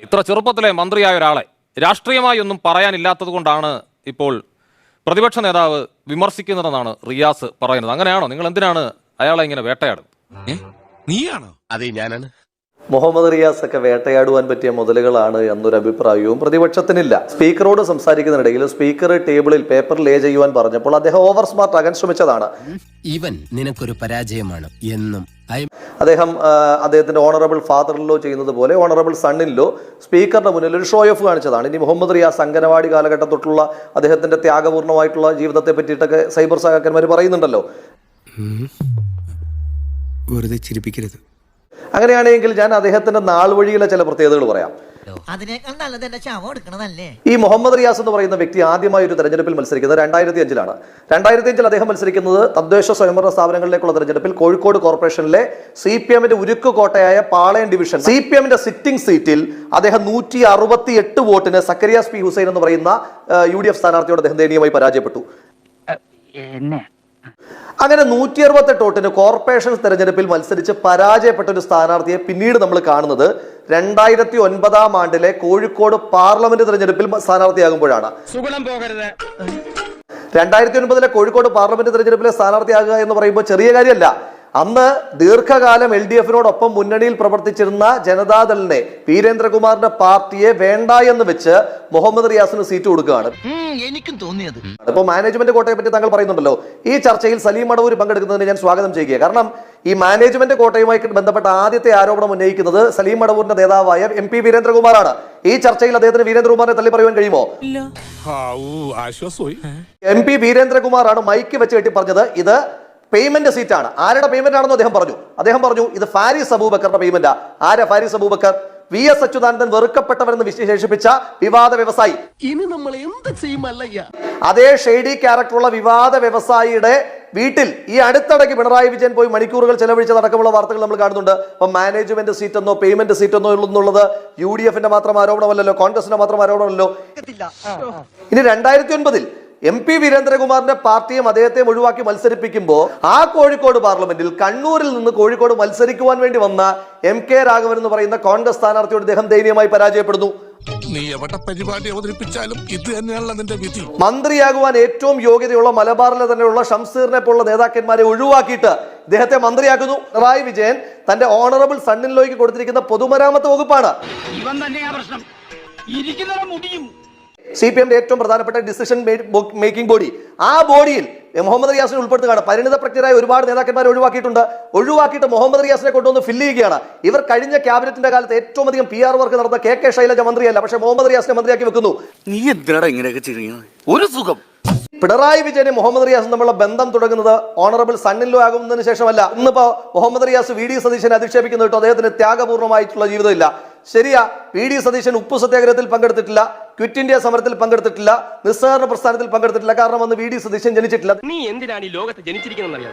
ഇത്ര ചെറുപ്പത്തിലെ മന്ത്രിയായ ഒരാളെ രാഷ്ട്രീയമായി ഒന്നും പറയാനില്ലാത്തത് കൊണ്ടാണ് ഇപ്പോൾ പ്രതിപക്ഷ നേതാവ് വിമർശിക്കുന്നതെന്നാണ് റിയാസ് പറയുന്നത്. അങ്ങനെയാണോ? നിങ്ങൾ എന്തിനാണ് അയാളെ ഇങ്ങനെ വേട്ടയാടുന്നത്? നീയാണോ? അതെ ഞാനാണ്. മുഹമ്മദ് റിയാസ് ഒക്കെ വേട്ടയാടുവാൻ പറ്റിയ മുതലുകളാണ് എന്നൊരു അഭിപ്രായവും പ്രതിപക്ഷത്തിനില്ല. സ്പീക്കറോട് സംസാരിക്കുന്നിടയിൽ സ്പീക്കർ ടേബിളിൽ പേപ്പർ ലേ ചെയ്യുവാൻ പറഞ്ഞപ്പോൾ അദ്ദേഹം ഓവർ സ്മാർട്ട് ആകാൻ ശ്രമിച്ചതാണ്. ഇവൻ നിനക്കൊരു പരാജയമാണ് എന്നും അദ്ദേഹം അദ്ദേഹത്തിന്റെ ഓണറബിൾ ഫാദറിലോ ചെയ്യുന്നത് പോലെ ഓണറബിൾ സണ്ണിലോ സ്പീക്കറിന്റെ മുന്നിൽ ഒരു ഷോ ഓഫ് കാണിച്ചതാണ്. ഇനി മുഹമ്മദ് റിയാസ് അംഗനവാടി കാലഘട്ടം തൊട്ടുള്ള അദ്ദേഹത്തിന്റെ ത്യാഗപൂർണമായിട്ടുള്ള ജീവിതത്തെ പറ്റിയിട്ടൊക്കെ സൈബർ സഹാക്കന്മാർ പറയുന്നുണ്ടല്ലോ. വെറുതെ ചിരിപ്പിക്കരുത്. അങ്ങനെയാണെങ്കിൽ ഞാൻ അദ്ദേഹത്തിന്റെ നാൾ വഴിയിലെ ചില പ്രത്യേകതകൾ പറയാം. അതിനേക്കാൾ നല്ലത് എന്റെ ശവം എടുക്കണതല്ലേ? ഈ മുഹമ്മദ് റിയാസ് എന്ന് പറയുന്ന വ്യക്തി ആദ്യമായി ഒരു തെരഞ്ഞെടുപ്പിൽ മത്സരിക്കുന്നത് രണ്ടായിരത്തി അഞ്ചിലാണ് രണ്ടായിരത്തി അഞ്ചിൽ അദ്ദേഹം മത്സരിക്കുന്നത് തദ്ദേശ സ്വയംഭരണ സ്ഥാപനങ്ങളിലേക്കുള്ള തെരഞ്ഞെടുപ്പിൽ കോഴിക്കോട് കോർപ്പറേഷനിലെ സി പി എമ്മിന്റെ ഉരുക്ക് കോട്ടയായ പാളയം ഡിവിഷൻ. സി പി എമ്മിന്റെ സിറ്റിംഗ് സീറ്റിൽ അദ്ദേഹം നൂറ്റി അറുപത്തി എട്ട് വോട്ടിന് സക്കരിയാസ് പി ഹുസൈൻ എന്ന് പറയുന്ന യു ഡി എഫ് സ്ഥാനാർത്ഥിയോട് അദ്ദേഹം ദയനീയമായി പരാജയപ്പെട്ടു. അങ്ങനെ നൂറ്റി അറുപത്തെട്ട് വോട്ടിന് കോർപ്പറേഷൻ തെരഞ്ഞെടുപ്പിൽ മത്സരിച്ച് പരാജയപ്പെട്ട ഒരു സ്ഥാനാർത്ഥിയെ പിന്നീട് നമ്മൾ കാണുന്നത് രണ്ടായിരത്തി ഒൻപതാം ആണ്ടിലെ കോഴിക്കോട് പാർലമെന്റ് തെരഞ്ഞെടുപ്പിൽ സ്ഥാനാർത്ഥിയാകുമ്പോഴാണ്. രണ്ടായിരത്തി ഒൻപതിലെ കോഴിക്കോട് പാർലമെന്റ് തെരഞ്ഞെടുപ്പിലെ സ്ഥാനാർത്ഥിയാകുക എന്ന് പറയുമ്പോൾ ചെറിയ കാര്യമല്ല. അന്ന് ദീർഘകാലം എൽ ഡി എഫിനോടൊപ്പം മുന്നണിയിൽ പ്രവർത്തിച്ചിരുന്ന ജനതാദളിനെ വീരേന്ദ്രകുമാറിന്റെ പാർട്ടിയെ വേണ്ട എന്ന് വെച്ച് മുഹമ്മദ് റിയാസിന് സീറ്റ് കൊടുക്കുകയാണ്. എനിക്കും തോന്നിയത്. ഇപ്പോൾ മാനേജ്മെന്റ് കോട്ടയെ പറ്റി താങ്കൾ പറയുന്നുണ്ടല്ലോ. ഈ ചർച്ചയിൽ സലീം മടവൂർ പങ്കെടുക്കുന്നതിന് ഞാൻ സ്വാഗതം ചെയ്യുക കാരണം ഈ മാനേജ്മെന്റ് കോട്ടയുമായി ബന്ധപ്പെട്ട ആദ്യത്തെ ആരോപണം ഉന്നയിക്കുന്നത് സലീം മടവൂരിന്റെ നേതാവായ എം പി വീരേന്ദ്രകുമാറാണ്. ഈ ചർച്ചയിൽ അദ്ദേഹത്തിന് വീരേന്ദ്രകുമാറിനെ തള്ളി പറയുവാൻ കഴിയുമോ എം പി വീരേന്ദ്രകുമാറാണ് മൈക്ക് വെച്ച് കെട്ടി പറഞ്ഞത് ഇത് പേയ്മെന്റ് സീറ്റാണ് ആരുടെ പേയ്മെന്റ് ആണെന്ന് അദ്ദേഹം പറഞ്ഞു. അദ്ദേഹം പറഞ്ഞു ഇത് ഫാരിസ് അബൂബക്കറുടെ പേയ്മെന്റാ ആരാ ഫാരിസ് അബൂബക്കർ? വി എസ് അച്യുതാനന്ദൻ വെറുക്കപ്പെട്ടവരെന്ന് വിശേഷിപ്പിച്ച വിവാദ വ്യവസായി. ഇനി നമ്മൾ എന്ത് ചെയ്യുമല്ലയ്യ അതേ ഷെയ്ഡി ക്യാരക്ടറുള്ള വിവാദ വ്യവസായിയുടെ വീട്ടിൽ ഈ അടുത്തിടയ്ക്ക് പിണറായി വിജയൻ പോയി മണിക്കൂറുകൾ ചെലവഴിച്ചതടക്കമുള്ള വാർത്തകൾ നമ്മൾ കാണുന്നുണ്ട്. അപ്പം മാനേജ്മെന്റ് സീറ്റ് എന്നോ പേയ്മെന്റ് സീറ്റ് എന്നോ എന്നുള്ളത് യു ഡി എഫിന്റെ മാത്രം ആരോപണമല്ലല്ലോ കോൺഗ്രസിന്റെ മാത്രം ആരോപണമല്ലോ ഇനി രണ്ടായിരത്തി ഒൻപതിൽ എം പി വീരേന്ദ്രകുമാറിന്റെ പാർട്ടിയും അദ്ദേഹത്തെയും ഒഴിവാക്കി മത്സരിപ്പിക്കുമ്പോൾ ആ കോഴിക്കോട് പാർലമെന്റിൽ കണ്ണൂരിൽ നിന്ന് കോഴിക്കോട് മത്സരിക്കുവാൻ വേണ്ടി വന്ന എം കെ രാഘവൻ എന്ന് പറയുന്ന കോൺഗ്രസ് സ്ഥാനാർത്ഥിയോട് അദ്ദേഹം ദയനീയമായി പരാജയപ്പെടുന്നു. നീ എവിടെ പരിപാടി അവതരിപ്പിച്ചാലും ഇത് തന്നെയാണല്ലോ നിന്റെ വിധി. മന്ത്രിയാകുവാൻ ഏറ്റവും യോഗ്യതയുള്ള മലബാറിലെ തന്നെയുള്ള ഷംസീറിനെ പോലുള്ള നേതാക്കന്മാരെ ഒഴിവാക്കിയിട്ട് ഇദ്ദേഹത്തെ മന്ത്രിയാക്കുന്നു. പിണറായി വിജയൻ തന്റെ ഓണറബിൾ സണ്ണിൻ ലോയ്ക്ക് കൊടുത്തിരിക്കുന്ന പൊതുമരാമത്ത് വകുപ്പാണ്. ഇവൻ തന്നെയാ പ്രശ്നം. ഇരിക്കുന്നവരെ മുടിയും സി പി എമ്മിന്റെ ഏറ്റവും പ്രധാനപ്പെട്ട ഡിസിഷൻ മേക്കിംഗ് ബോഡി ആ ബോഡിയിൽ മുഹമ്മദ് റിയാസിനെ ഉൾപ്പെടുത്തുകയാണ്. പരിണിത പ്രജ്ഞരായ ഒരുപാട് നേതാക്കന്മാരെ ഒഴിവാക്കിയിട്ടുണ്ട്. ഒഴിവാക്കിയിട്ട് മുഹമ്മദ് റിയാസിനെ കൊണ്ടുവന്ന് ഫില്ല് ചെയ്യുകയാണ്. ഇവർ കഴിഞ്ഞ ക്യാബിനറ്റിന്റെ കാലത്ത് ഏറ്റവും അധികം പി ആർ വർക്ക് നടന്ന കെ കെ ശൈലജ മന്ത്രിയല്ല പക്ഷേ മുഹമ്മദ് റിയാസിനെ മന്ത്രിയാക്കി വെക്കുന്നു. നീ ഇങ്ങനെയൊക്കെ ഒരു സുഖം. പിണറായി വിജയനും മുഹമ്മദ് റിയാസും തമ്മിലുള്ള ബന്ധം തുടങ്ങുന്നത് ഓണറബിൾ സണ്ണിലോ ആകുന്നതിന് ശേഷമല്ല. ഇന്നിപ്പോ മുഹമ്മദ് റിയാസ് വി ഡി സതീശനെ അധിക്ഷേപിക്കുന്നു കേട്ടോ അദ്ദേഹത്തിന് ത്യാഗപൂർണമായിട്ടുള്ള ജീവിതമില്ല. ശരിയാ വി ഡി സതീശൻ ഉപ്പു സത്യാഗ്രഹത്തിൽ പങ്കെടുത്തിട്ടില്ല. ക്വിറ്റ് ഇന്ത്യ സമരത്തിൽ പങ്കെടുത്തിട്ടില്ല നിസ്സഹകരണ പ്രസ്ഥാനത്തിൽ പങ്കെടുത്തിട്ടില്ല. കാരണം അന്ന് വി ഡി സതീശൻ ജനിച്ചിട്ടില്ല. നീ എന്തിനാണ് ഈ ലോകത്ത് ജനിച്ചിരിക്കുന്നത്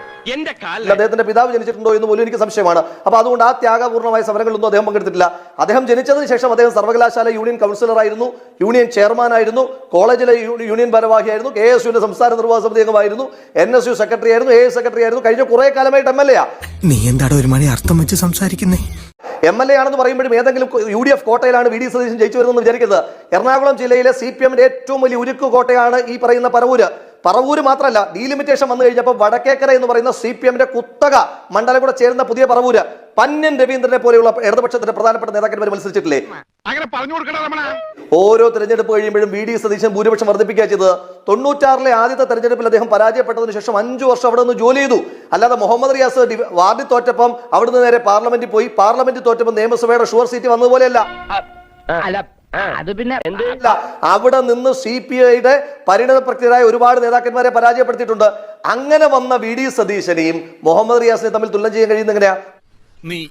അദ്ദേഹത്തിന്റെ പിതാവ് ജനിച്ചിട്ടുണ്ടോ എന്ന് പോലും എനിക്ക് സംശയമാണ്. അപ്പൊ അതുകൊണ്ട് ആ ത്യാഗപൂർണമായ സമരങ്ങളിലൊന്നും അദ്ദേഹം പങ്കെടുത്തിട്ടില്ല. അദ്ദേഹം ജനിച്ചതിന് ശേഷം അദ്ദേഹം സർവകലാശാല യൂണിയൻ കൗൺസിലർ ആയിരുന്നു യൂണിയൻ ചെയർമാൻ ആയിരുന്നു കോളേജിലെ യൂണിയൻ ഭാരവാഹിയായിരുന്നു കെ എസ് യുവിന്റെ സംസ്ഥാന നിർവാഹക സമിതി അംഗമായിരുന്നു എൻ എസ് യു സെക്രട്ടറി ആയിരുന്നു എ എസ് സെക്രട്ടറി ആയിരുന്നു കഴിഞ്ഞ കുറെ കാലമായിട്ട് എം എൽ എ നീ എന്താണ് ഒരു മണി അർത്ഥം വെച്ച് സംസാരിക്കുന്നേ? എം എൽ എ ആണെന്ന് പറയുമ്പോഴും ഏതെങ്കിലും യു ഡി എഫ് കോട്ടയിലാണ് വി ഡി സതീശൻ ജയിച്ചു വരുന്നതെന്ന് വിചാരിക്കുന്നത് എറണാകുളം ജില്ലയിലെ സി പി എമ്മിന്റെ ഏറ്റവും വലിയ ഉരുക്കു കോട്ടയാണ് ഈ പറയുന്ന പറവൂര്. പറവൂര് മാത്രമല്ല ഡീലിമിറ്റേഷൻ വന്നു കഴിഞ്ഞപ്പോൾ വടക്കേക്കര എന്ന് പറയുന്ന സി പി എമ്മിന്റെ കുത്തക മണ്ഡലം കൂടെ ചേരുന്ന പുതിയ പറവൂര്. പന്യൻ രവീന്ദ്രനെ പോലെയുള്ള ഇടതുപക്ഷത്തിന്റെ പ്രധാനപ്പെട്ട നേതാക്കന്മാർ മത്സരിച്ചിട്ടില്ലേ? അങ്ങനെ പറഞ്ഞു ഓരോ തെരഞ്ഞെടുപ്പ് കഴിയുമ്പോഴും വി ഡി സതീശൻ ഭൂരിപക്ഷം വർദ്ധിപ്പിക്കുക ചെയ്തത്. തൊണ്ണൂറ്റാറിലെ ആദ്യത്തെ തെരഞ്ഞെടുപ്പിൽ അദ്ദേഹം പരാജയപ്പെട്ടതിന് ശേഷം അഞ്ചു വർഷം അവിടെ നിന്ന് ജോലി ചെയ്തു. അല്ലാതെ മുഹമ്മദ് റിയാസ് ഡി- വാർഡിൽ തോറ്റപ്പം അവിടുന്ന് നേരെ പാർലമെന്റിൽ പോയി. പാർലമെന്റിൽ തോറ്റപ്പം നിയമസഭയുടെ ഷുവർ സീറ്റ് വന്നതുപോലെയല്ല. അല്ല അത് പിന്നെ അവിടെ നിന്ന് സി പി ഐയുടെ പരിണതപ്രക്രിയരായ ഒരുപാട് നേതാക്കന്മാരെ പരാജയപ്പെടുത്തിയിട്ടുണ്ട്. അങ്ങനെ വന്ന വി ഡി സതീശനെയും മുഹമ്മദ് റിയാസിനെ തമ്മിൽ തുല്യം ചെയ്യാൻ കഴിയുന്ന എങ്ങനെയാ? നീ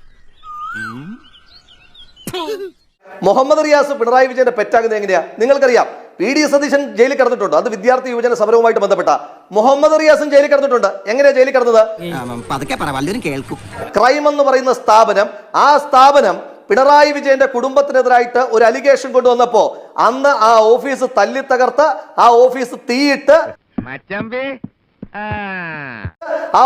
മുഹമ്മദ് റിയാസ് പിണറായി വിജയന്റെ പെറ്റാകുന്നത് എങ്ങനെയാ? നിങ്ങൾക്കറിയാം. വി ഡി സതീശൻ ജയിലിൽ കിടന്നിട്ടുണ്ട്. അത് വിദ്യാർത്ഥി യുവജന സമരവുമായിട്ട് ബന്ധപ്പെട്ട. മുഹമ്മദ് റിയാസും ജയിലിൽ കിടന്നിട്ടുണ്ട്. എങ്ങനെയാ ജയിലിൽ കിടന്നത്? ക്രൈം എന്ന് പറയുന്ന സ്ഥാപനം ആ സ്ഥാപനം പിണറായി വിജയന്റെ കുടുംബത്തിനെതിരായിട്ട് ഒരു അലിഗേഷൻ കൊണ്ടുവന്നപ്പോ അന്ന് ആ ഓഫീസ് തല്ലി തകർത്ത് ആ ഓഫീസ് തീയിട്ട് ആ.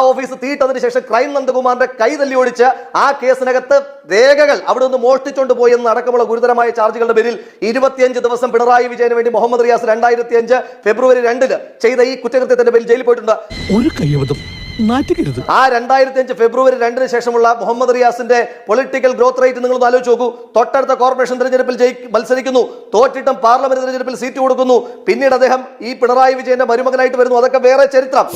ഓഫീസ് തീയിട്ടതിന് ശേഷം ക്രൈം നന്ദകുമാറിന്റെ കൈ തല്ലി ഓടിച്ച് ആ കേസിനകത്ത് രേഖകൾ അവിടെ നിന്ന് മോഷ്ടിച്ചുകൊണ്ട് പോയി എന്ന് അടക്കമുള്ള ഗുരുതരമായ ചാർജുകളുടെ പേരിൽ ഇരുപത്തിയഞ്ച് ദിവസം പിണറായി വിജയന് വേണ്ടി മുഹമ്മദ് റിയാസ് രണ്ടായിരത്തി അഞ്ച് ഫെബ്രുവരി രണ്ടിന് ചെയ്ത ഈ കുറ്റകൃത്യത്തിന്റെ പേരിൽ ജയിലിൽ പോയിട്ടുണ്ട്. ഒരു കയ്യബദ്ധം നാറ്റുകരുത് ആ രണ്ടായിരത്തി അഞ്ച് ഫെബ്രുവരി രണ്ടിന് ശേഷമുള്ള മുഹമ്മദ് റിയാസിന്റെ പൊളിറ്റിക്കൽ ഗ്രോത്ത് റേറ്റ് നിങ്ങൾ ഒന്ന് ആലോചിച്ച് നോക്കൂ. തൊട്ടടുത്ത കോർപ്പറേഷൻ തെരഞ്ഞെടുപ്പിൽ മത്സരിക്കുന്നു. തോറ്റിട്ടും പാർലമെന്റ് തെരഞ്ഞെടുപ്പിൽ സീറ്റ് കൊടുക്കുന്നു. പിന്നീട് അദ്ദേഹം ഈ പിണറായി വിജയന്റെ മരുമകനായിട്ട് വരുന്നു. അതൊക്കെ വേറെ ചരിത്രം.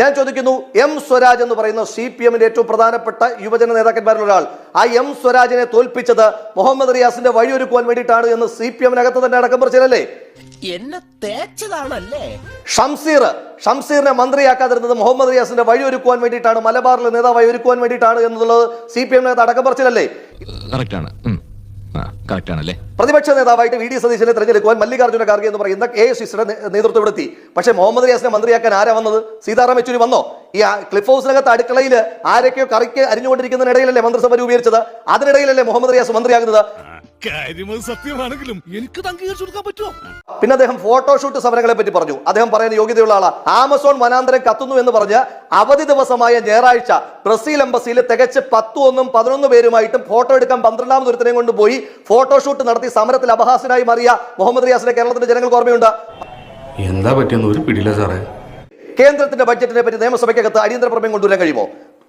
ഞാൻ ചോദിക്കുന്നു എം സ്വരാജ് എന്ന് പറയുന്ന സി പി എമ്മിന്റെ ഏറ്റവും പ്രധാനപ്പെട്ട യുവജന നേതാക്കന്മാരിൽ ഒരാൾ ആ എം സ്വരാജിനെ തോൽപ്പിച്ചത് മുഹമ്മദ് റിയാസിന്റെ വഴിയൊരുക്കുവാൻ വേണ്ടിയിട്ടാണ് എന്ന് സി പി എമ്മിനകത്ത് തന്നെ അടക്കം പറിച്ചല്ലേ എന്നെ തേച്ചതാണല്ലേ? ഷംസീർ ഷംസീറിനെ മന്ത്രിയാക്കാതിരുന്നത് മുഹമ്മദ് റിയാസിന്റെ വഴി ഒരുക്കുവാൻ വേണ്ടിയിട്ടാണ് മലബാറിലെ നേതാവായി ഒരുക്കുവാൻ വേണ്ടിയിട്ടാണ് എന്നുള്ളത് സി പി എം നേതാവ് അടക്കം പറച്ചിലല്ലേ പ്രതിപക്ഷ നേതാവായിട്ട് വി ഡി സതീശനെ തെരഞ്ഞെടുക്കുവാൻ മല്ലികാർജുന ഖാർഗെ എന്ന് പറയുന്ന എ എസ് സിയുടെ നേതൃത്വപ്പെടുത്തി പക്ഷേ മുഹമ്മദ് റിയാസിനെ മന്ത്രിയാക്കാൻ ആരാ വന്നത്? സീതാറാം യെച്ചൂരി വന്നോ? ഈ ക്ലിഫ് ഹൗസിനകത്ത് അടുക്കളയിൽ ആരൊക്കെയോ കറിക്ക് അരിഞ്ഞുകൊണ്ടിരിക്കുന്നതിനിടയിലല്ലേ മന്ത്രിസഭ രൂപീകരിച്ചത്? അതിനിടയിലല്ലേ മുഹമ്മദ് റിയാസ് മന്ത്രിയാകുന്നത്? സത്യമാണെങ്കിലും എനിക്ക് അംഗീകരിച്ചു കൊടുക്കാൻ പറ്റുമോ? പിന്നെ അദ്ദേഹം ഫോട്ടോഷൂട്ട് സമരങ്ങളെ പറ്റി പറഞ്ഞു. അദ്ദേഹം പറയുന്ന യോഗ്യതയുള്ള ആളാ. ആമസോൺ വനാന്തരം കത്തുന്നു എന്ന് പറഞ്ഞ് അവധി ദിവസമായ ഞായറാഴ്ച ബ്രസീൽ എംബസിയിൽ തികച്ച് പത്തു ഒന്നും പതിനൊന്ന് പേരുമായിട്ടും ഫോട്ടോ എടുക്കാൻ പന്ത്രണ്ടാമത് കൊണ്ട് പോയി ഫോട്ടോഷൂട്ട് നടത്തി സമരത്തിൽ അപഹാസനായി മാറിയ മുഹമ്മദ് റിയാസിനെ കേരളത്തിന്റെ ജനങ്ങൾക്ക് ഓർമ്മയുണ്ട്. എന്താ പറ്റിയെന്ന് ഒരു പിടിയില്ല സാറേ. കേന്ദ്രത്തിന്റെ ബഡ്ജറ്റിനെ പറ്റി നിയമസഭയ്ക്കകത്ത് അടിയന്തര പ്രമേയം കൊണ്ടുവരാൻ കഴിയുമോ?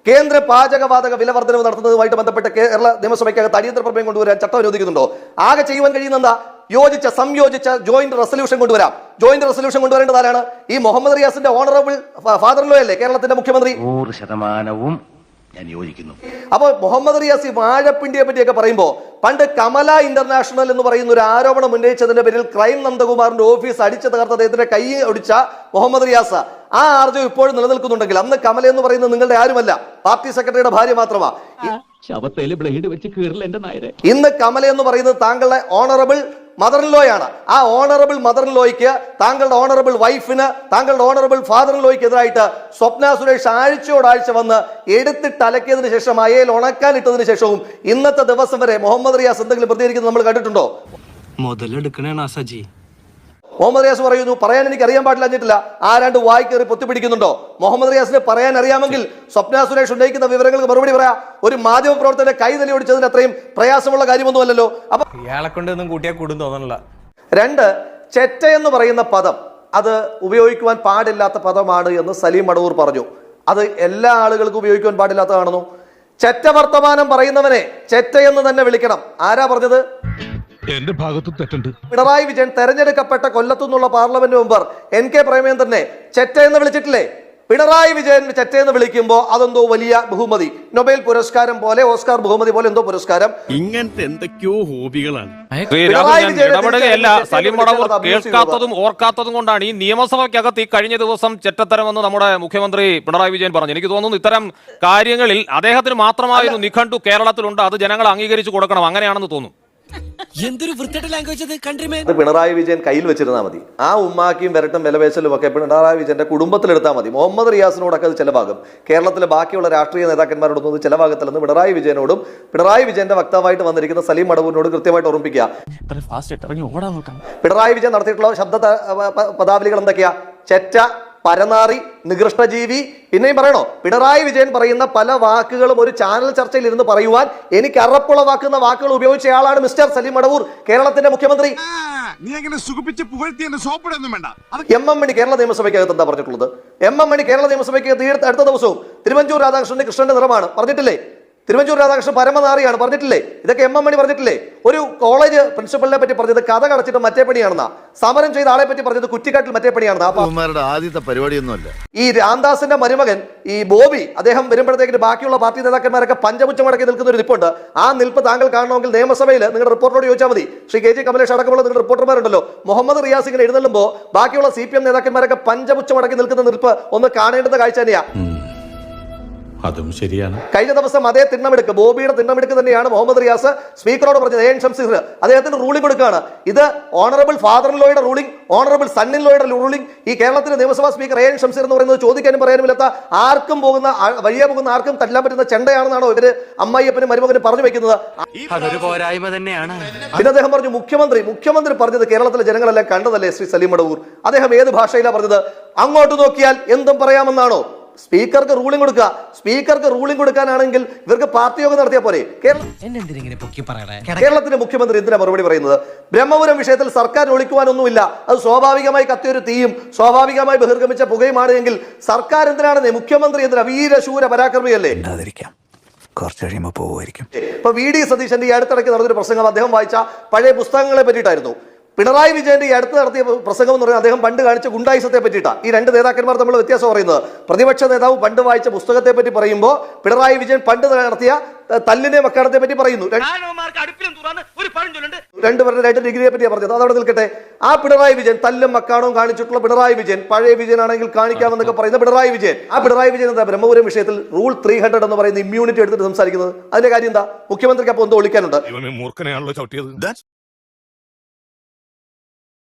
കേന്ദ്ര പാചകവാതക വില വർധനവ് നടത്തുന്നതുമായിട്ട് ബന്ധപ്പെട്ട് കേരള നിയമസഭയ്ക്കകത്ത് അടിയന്തര പ്രമേയം കൊണ്ടുവരാൻ ചട്ടം അനുവദിക്കുന്നുണ്ടോ? ആകെ ചെയ്യുവാൻ കഴിയുന്ന എന്താ യോജിച്ച സംയോജിച്ച ജോയിന്റ് റെസൊല്യൂഷൻ കൊണ്ടുവരാം. ജോയിന്റ് റെസൊല്യൂഷൻ കൊണ്ടുവരേണ്ടത് ആരാണ്? ഈ മുഹമ്മദ് റിയാസിന്റെ ഓണറബിൾ ഫാദർ ലോ അല്ലേ? കേരളത്തിന്റെ മുഖ്യമന്ത്രി. നൂറ് ശതമാനവും ഞാൻ യോജിക്കുന്നു. അപ്പോൾ മുഹമ്മദ് റിയാസി വാഴപ്പിണ്ടിയെ പറ്റിയൊക്കെ പറയുമ്പോൾ പണ്ട് കമല ഇന്റർനാഷണൽ എന്ന് പറയുന്ന ഒരു ആരോപണം ഉന്നയിച്ചതിന്റെ പേരിൽ ക്രൈം നന്ദകുമാറിന്റെ ഓഫീസ് അടിച്ചു തകർത്ത അദ്ദേഹത്തിന്റെ കൈ ഒടിച്ച മുഹമ്മദ് റിയാസ. ആ ആർജം ഇപ്പോഴും നിലനിൽക്കുന്നുണ്ടെങ്കിൽ അന്ന് കമല എന്ന് പറയുന്നത് നിങ്ങളുടെ ആരുമല്ല? പാർട്ടി സെക്രട്ടറിയുടെ ഭാര്യ മാത്രമാ. ശവത്തേൽ ബ്ലേഡ് വെച്ച് കീറില്ല എന്റെ നായരെ. ഇന്ന് കമല എന്ന് പറയുന്നത് താങ്കളുടെ ഓണറബിൾ മദർ ലോയാണ് ആ ഓണറബിൾ മദർ ലോയ്ക്ക് താങ്കളുടെ ഓണറബിൾ വൈഫിന് താങ്കളുടെ ഓണറബിൾ ഫാദർ ലോയ്ക്ക് എതിരായിട്ട് സ്വപ്ന സുരേഷ് ആഴ്ചയോടാഴ്ച വന്ന് എടുത്തിട്ട് അലക്കിയതിനു ശേഷം അയയിൽ ഉണക്കാൻ ഇട്ടതിന് ശേഷവും ഇന്നത്തെ ദിവസം വരെ മുഹമ്മദ് റിയാസ് എന്തെങ്കിലും പ്രതികരിക്കുന്നത് നമ്മൾ കണ്ടിട്ടുണ്ടോ? മുതലെടുക്കണേണ് സജി മുഹമ്മദ് റിയാസ് പറയുന്നു പറയാൻ എനിക്ക് അറിയാൻ പാടില്ല എന്നിട്ടില്ല. ആരാണ്ട് വായി കയറി പൊത്തിപ്പിടിക്കുന്നുണ്ടോ? മുഹമ്മദ് റിയാസിനെ പറയാൻ അറിയാമെങ്കിൽ സ്വപ്ന സുരേഷ് ഉന്നയിക്കുന്ന വിവരങ്ങൾക്ക് മറുപടി പറയാ. ഒരു മാധ്യമ പ്രവർത്തകന്റെ കൈ തലി ഓടിച്ചതിന് അത്രയും പ്രയാസമുള്ള കാര്യമൊന്നുമല്ലല്ലോ. അപ്പൊ ഇയാളെ കൊണ്ട് ഒന്നും കൂട്ടിയാ കൂടും തോന്നണില്ല. രണ്ട് ചെറ്റ എന്ന് പറയുന്ന പദം അത് ഉപയോഗിക്കുവാൻ പാടില്ലാത്ത പദമാണ് എന്ന് സലീം മടവൂർ പറഞ്ഞു. അത് എല്ലാ ആളുകൾക്കും ഉപയോഗിക്കുവാൻ പാടില്ലാത്തതാണെന്നു? ചെറ്റ വർത്തമാനം പറയുന്നവനെ ചെറ്റ എന്ന് തന്നെ വിളിക്കണം. ആരാ പറഞ്ഞത്? എന്റെ ഭാഗത്ത് തെറ്റുണ്ട്. പിണറായി വിജയൻ തെരഞ്ഞെടുക്കപ്പെട്ട കൊല്ലത്തു നിന്നുള്ള പാർലമെന്റ് മെമ്പർ എൻ കെ പ്രേമേന്ദ്രനെ ചെറ്റ എന്ന് വിളിച്ചിട്ടില്ലേ? പിണറായി വിജയൻ ചെറ്റ എന്ന് വിളിക്കുമ്പോൾ അതെന്തോ വലിയ ബഹുമതി. നൊബേൽ പുരസ്കാരം പോലെ ഓസ്കാർ ബഹുമതി പോലെ എന്തോ പുരസ്കാരം. ഇങ്ങനത്തെ എന്തൊക്കെയോ ഹോബികളാണ്. കേൾക്കാത്തതും ഓർക്കാത്തതും കൊണ്ടാണ് ഈ നിയമസഭയ്ക്കകത്ത് ഈ കഴിഞ്ഞ ദിവസം ചെറ്റത്തരമെന്ന് നമ്മുടെ മുഖ്യമന്ത്രി പിണറായി വിജയൻ പറഞ്ഞു. എനിക്ക് തോന്നുന്നു ഇത്തരം കാര്യങ്ങളിൽ അദ്ദേഹത്തിന് മാത്രമായൊരു നിഘണ്ടു കേരളത്തിലുണ്ട്. അത് ജനങ്ങൾ അംഗീകരിച്ചു കൊടുക്കണം. അങ്ങനെയാണെന്ന് തോന്നുന്നു. എന്തൊരു വൃത്തിയുടെ ലാംഗ്വേജ് അത് കൺട്രിമേൻ അത് പിണറായി വിജയൻ കയ്യിൽ വെച്ചിരുന്നാൽ മതി. ആ ഉമ്മാക്കിയും വരട്ടും വിലപേശലും ഒക്കെ പിണറായി വിജയന്റെ കുടുംബത്തിലെടുത്താൽ മതി. മുഹമ്മദ് റിയാസിനോടൊക്കെ അത് ചിലവാകും. കേരളത്തിലെ ബാക്കിയുള്ള രാഷ്ട്രീയ നേതാക്കന്മാരോടൊന്നും അത് ചിലവാകത്തില്ലെന്ന് പിണറായി വിജയനോടും പിണറായി വിജയന്റെ വക്താവായിട്ട് വന്നിരിക്കുന്ന സലീം മടവൂരിനോട് കൃത്യമായിട്ട് ഓർമ്മിപ്പിക്കുക. പിണറായി വിജയൻ നടത്തിയിട്ടുള്ള ശബ്ദ പദാവലികൾ എന്തൊക്കെയാ? ചെറ്റ പരനാറി നികൃഷ്ടജീവി. പിന്നെയും പറയണോ? പിണറായി വിജയൻ പറയുന്ന പല വാക്കുകളും ഒരു ചാനൽ ചർച്ചയിൽ ഇരുന്ന് പറയുവാൻ എനിക്ക് അറപ്പുളവാക്കുന്ന വാക്കുകൾ ഉപയോഗിച്ചയാളാണ് മിസ്റ്റർ സലീം മടവൂർ കേരളത്തിന്റെ മുഖ്യമന്ത്രി. നീ എങ്ങനെ സുഖിപ്പിച്ച് പുകഴ്ത്തി എന്നെ സോപ്പിടൊന്നും വേണ്ട. എം എം മണി കേരള നിയമസഭയ്ക്കകത്ത് എന്താ പറഞ്ഞിട്ടുള്ളത്? എം എം മണി കേരള നിയമസഭയ്ക്ക് അടുത്ത ദിവസവും തിരുവഞ്ചൂർ രാധാകൃഷ്ണന്റെ കൃഷ്ണന്റെ നിറമാണ്. പറഞ്ഞിട്ടില്ലേ? തിരുവഞ്ചൂർ രാധാകൃഷ്ണൻ പരമനാറിയാണ് പറഞ്ഞിട്ടില്ലേ? ഇതൊക്കെ എം എം മണി പറഞ്ഞിട്ടില്ലേ? ഒരു കോളേജ് പ്രിൻസിപ്പലിനെ പറ്റി പറഞ്ഞത് കഥ കടച്ചിട്ട് മറ്റേ പണിയാണെന്നാ. സമരം ചെയ്ത ആളെ പറ്റി പറഞ്ഞത് കുറ്റിക്കാട്ടിൽ മറ്റേ പണിയാണെന്നാ. അപ്പൊ ആദ്യത്തെ പരിപാടിയൊന്നുമല്ല. ഈ രാംദാസിന്റെ മരുമകൻ ഈ ബോബി അദ്ദേഹം വരുമ്പോഴത്തേക്കിന് ബാക്കിയുള്ള പാർട്ടി നേതാക്കന്മാരൊക്കെ പഞ്ചമുച്ചം അടക്കി നിൽക്കുന്ന ഒരു നിപ്പുണ്ട് ആ നിൽപ്പ് താങ്കൾ കാണണമെങ്കിൽ നിയമസഭയിൽ നിങ്ങളുടെ റിപ്പോർട്ടോട് ചോദിച്ചാൽ മതി. ശ്രീ കെ ജി കമലേഷ് അടക്കമുള്ള നിങ്ങളുടെ റിപ്പോർട്ടർമാരുണ്ടല്ലോ. മുഹമ്മദ് റിയാസ് ഇങ്ങനെ എഴുന്നള്ളുമ്പോൾ ബാക്കിയുള്ള സി പി എം നേതാക്കന്മാരൊക്കെ പഞ്ചമുച്ചം അടക്കി നിൽക്കുന്ന നിൽപ്പ് ഒന്ന് കാണേണ്ടുന്ന കാഴ്ച തന്നെയാ. അതും ശരിയാണ്. കഴിഞ്ഞ ദിവസം അതേ തിണ്ണമെടുക്ക് ബോബിയുടെ തിണ്ണമെടുക്ക് തന്നെയാണ് മുഹമ്മദ് റിയാസ് സ്പീക്കറോട് പറഞ്ഞത് എ എൻ ഷംസീർ. അദ്ദേഹത്തിന് റൂളിംഗ് കൊടുക്കുകയാണ്. ഇത് ഓണറബിൾ ഫാദർ ഇൻ ലോയുടെ റൂളിംഗ് ഓണറബിൾ സൺ ഇൻ ലോയുടെ റൂളിംഗ് ഈ കേരളത്തിലെ നിയമസഭാ സ്പീക്കർ എ എൻ ഷംസീർ എന്ന് പറയുന്നത് ചോദിക്കാനും പറയാനുമില്ലാത്ത ആർക്കും പോകുന്ന വഴിയെ പോകുന്ന ആർക്കും തല്ലാൻ പറ്റുന്ന ചെണ്ടയാണെന്നാണോ ഇവർ അമ്മായിയപ്പനും മരുമകനും പറഞ്ഞു വെക്കുന്നത്. അതൊരു പോരായ്മ തന്നെയാണ്. പിന്നെ അദ്ദേഹം പറഞ്ഞു മുഖ്യമന്ത്രി മുഖ്യമന്ത്രി പറഞ്ഞത് കേരളത്തിലെ ജനങ്ങളെല്ലാം കണ്ടതല്ലേ ശ്രീ സലീം മടവൂർ? അദ്ദേഹം ഏത് ഭാഷയിലാണ് പറഞ്ഞത്? അങ്ങോട്ട് നോക്കിയാൽ എന്തും പറയാമെന്നാണോ? സ്പീക്കർക്ക് റൂളിംഗ് കൊടുക്കുക. സ്പീക്കർക്ക് റൂളിംഗ് കൊടുക്കാനാണെങ്കിൽ ഇവർക്ക് പാർട്ടി യോഗം പൊക്കി പറയണേ? കേരളത്തിന്റെ മുഖ്യമന്ത്രി എന്തിനാ മറുപടി പറയുന്നത്? ബ്രഹ്മപുരം വിഷയത്തിൽ സർക്കാർ ഒളിക്കുവാനൊന്നുമില്ല. അത് സ്വാഭാവികമായി കത്തിയൊരു തീയും സ്വാഭാവികമായി ബഹിർഗമിച്ച പുകയുമാണ് എങ്കിൽ സർക്കാർ എന്തിനാണ് മുഖ്യമന്ത്രി എന്തിനാ വീരശൂര പരാക്രമിയല്ലേ? കുറച്ച് ഇപ്പൊ വി. ഡി. സതീശന്റെ ഈ അടുത്തിടയ്ക്ക് നടന്നൊരു പ്രസംഗം അദ്ദേഹം വായിച്ച പഴയ പുസ്തകങ്ങളെ പറ്റിയിട്ടായിരുന്നു. പിണറായി വിജയന്റെ ഈ അടുത്ത് നടത്തിയ പ്രസംഗം എന്ന് പറയുന്നത് അദ്ദേഹം പണ്ട് കാണിച്ച ഗുണ്ടായുസത്തെ പറ്റിയിട്ടാണ്. ഈ രണ്ട് നേതാക്കന്മാർ തമ്മിൽ വ്യത്യാസം പറയുന്നത്. പ്രതിപക്ഷ നേതാവ് പണ്ട് വായിച്ച പുസ്തകത്തെ പറ്റി പറയുമ്പോൾ പിണറായി വിജയൻ പണ്ട് നടത്തിയ തല്ലിനെ മക്കാടത്തെ പറ്റി പറയുന്നു. രണ്ട് രണ്ടുപേരുടെ രണ്ട് ഡിഗ്രിയെ പറ്റി പറഞ്ഞത്. അതവിടെ നിൽക്കട്ടെ. ആ പിണറായി വിജയൻ തല്ലും മക്കാണവും കാണിച്ചിട്ടുള്ള പിണറായി വിജയൻ പഴയ വിജയൻ ആണെങ്കിൽ കാണിക്കാമെന്നൊക്കെ പറയുന്ന പിണറായി വിജയൻ. ആ പിണറായി വിജയൻ എന്താ ബ്രഹ്മപുരം വിഷയത്തിൽ റൂൾ ത്രീ ഹൺഡ്രഡ് എന്ന് പറയുന്ന ഇമ്മ്യൂണിറ്റി എടുത്തിട്ട് സംസാരിക്കുന്നത്. അതിന്റെ കാര്യം എന്താ? മുഖ്യമന്ത്രിക്ക് അപ്പോൾ എന്തോ ഒളിക്കാനുണ്ട്